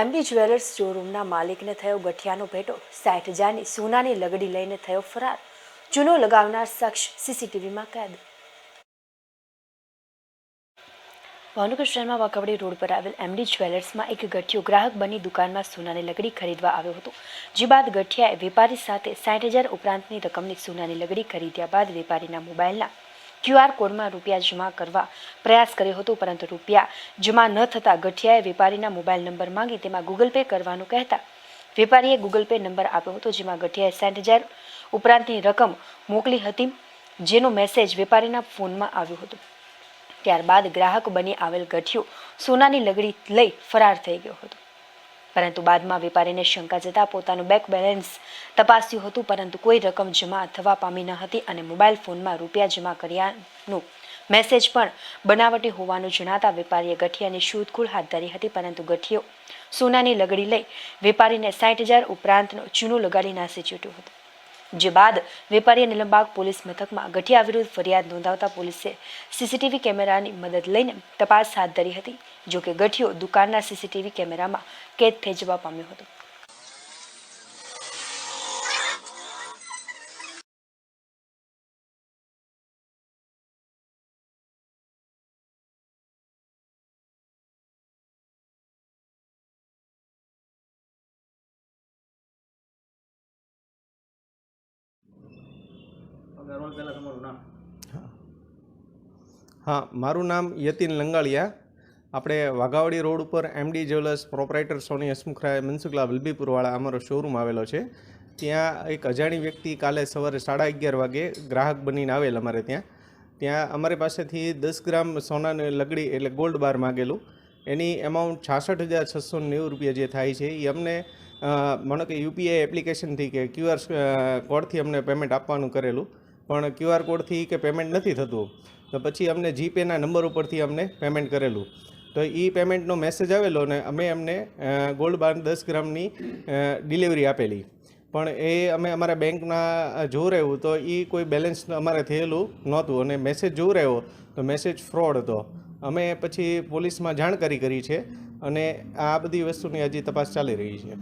MD jewellers શોરૂમના માલિકને થયો ગઠિયાનો ભેટો. સાઠ હજારની સોનાની લગડી લઈને થયો ફરાર. ચૂનો લગાવનાર શખ્સ સીસીટીવીમાં કેદ. ભાવનગર શહેરમાં વાકવડી રોડ પર આવેલ એમડી જ્વેલર્સમાં એક ગઠિયો ગ્રાહક બની દુકાનમાં સોનાની લગડી ખરીદવા આવ્યો હતો. જે બાદ ગઠિયાએ વેપારી સાથે સાઠ હજાર ઉપરાંતની રકમની સોનાની લગડી ખરીદ્યા બાદ વેપારીના મોબાઈલના ક્યુઆર કોડમાં રૂપિયા જમા કરવા પ્રયાસ કર્યો હતો, પરંતુ રૂપિયા જમા ન થતાં ગઠિયાએ વેપારીના મોબાઈલ નંબર માંગી તેમાં ગૂગલ પે કરવાનું કહેતા વેપારીએ ગૂગલ પે નંબર આપ્યો હતો, જેમાં ગઠિયાએ સાઠ હજાર ઉપરાંતની રકમ મોકલી હતી, જેનો મેસેજ વેપારીના ફોનમાં આવ્યો હતો. ત્યારબાદ ગ્રાહક બની આવેલ ગઠિયો સોનાની લગડી લઈ ફરાર થઈ ગયો હતો. પરંતુ બાદમાં વેપારીને શંકા જતા પોતાનું બેંક બેલેન્સ તપાસ્યું હતું, પરંતુ કોઈ રકમ જમા થવા પામી ન હતી અને મોબાઈલ ફોનમાં રૂપિયા જમા કર્યાનું મેસેજ પણ બનાવટી હોવાનું જણાતા વેપારીએ ગઠિયાની શોધખોળ હાથ ધરી હતી, પરંતુ ગઠિયો સોનાની લગડી લઈ વેપારીને સાઠ હજાર ઉપરાંતનો ચૂનો લગાડી નાસી છૂટ્યો હતો. જે બાદ વેપારીએ નિલંબાગ પોલીસ મથકમાં ગઠિયા વિરુદ્ધ ફરિયાદ નોંધાવતા પોલીસે સીસીટીવી કેમેરાની મદદ લઈને તપાસ હાથ ધરી હતી, જોકે ગઠિયો દુકાનના સીસીટીવી કેમેરામાં કેદ થઈ જવા પામ્યો હતો. હા, મારું નામ યતિન લંગાળિયા. આપણે વાઘાવાડી રોડ ઉપર MD jewellers proprietor Soni Hasmukhray Mansukhla વલભીપુરવાળા અમારો શોરૂમ આવેલો છે. ત્યાં એક અજાણી વ્યક્તિ કાલે સવારે સાડા અગિયાર વાગે ગ્રાહક બનીને આવેલ અમારે ત્યાં. ત્યાં અમારી પાસેથી દસ ગ્રામ સોનાની લગડી એટલે ગોલ્ડ બાર માગેલું. એની એમાઉન્ટ છાસઠ હજાર છસો નેવું રૂપિયા જે થાય છે એ અમને માનો કે યુપીઆઈ એપ્લિકેશનથી કે ક્યુઆર કોડથી અમને પેમેન્ટ આપવાનું કરેલું. પણ ક્યુઆર કોડથી કે પેમેન્ટ નથી થતું. તો પછી અમને જીપેના નંબર ઉપરથી અમને પેમેન્ટ કરેલું. તો એ પેમેન્ટનો મેસેજ આવેલો ને અમે અમને ગોલ્ડ બાર દસ ગ્રામની ડિલિવરી આપેલી. પણ એ અમે અમારા બેંકના જોવું રહ્યું તો એ કોઈ બેલેન્સ અમારે થયેલું નહોતું અને મેસેજ જોવું રહ્યો તો મેસેજ ફ્રોડ હતો. અમે પછી પોલીસમાં જાણકારી કરી છે અને આ બધી વસ્તુની હજી તપાસ ચાલી રહી છે.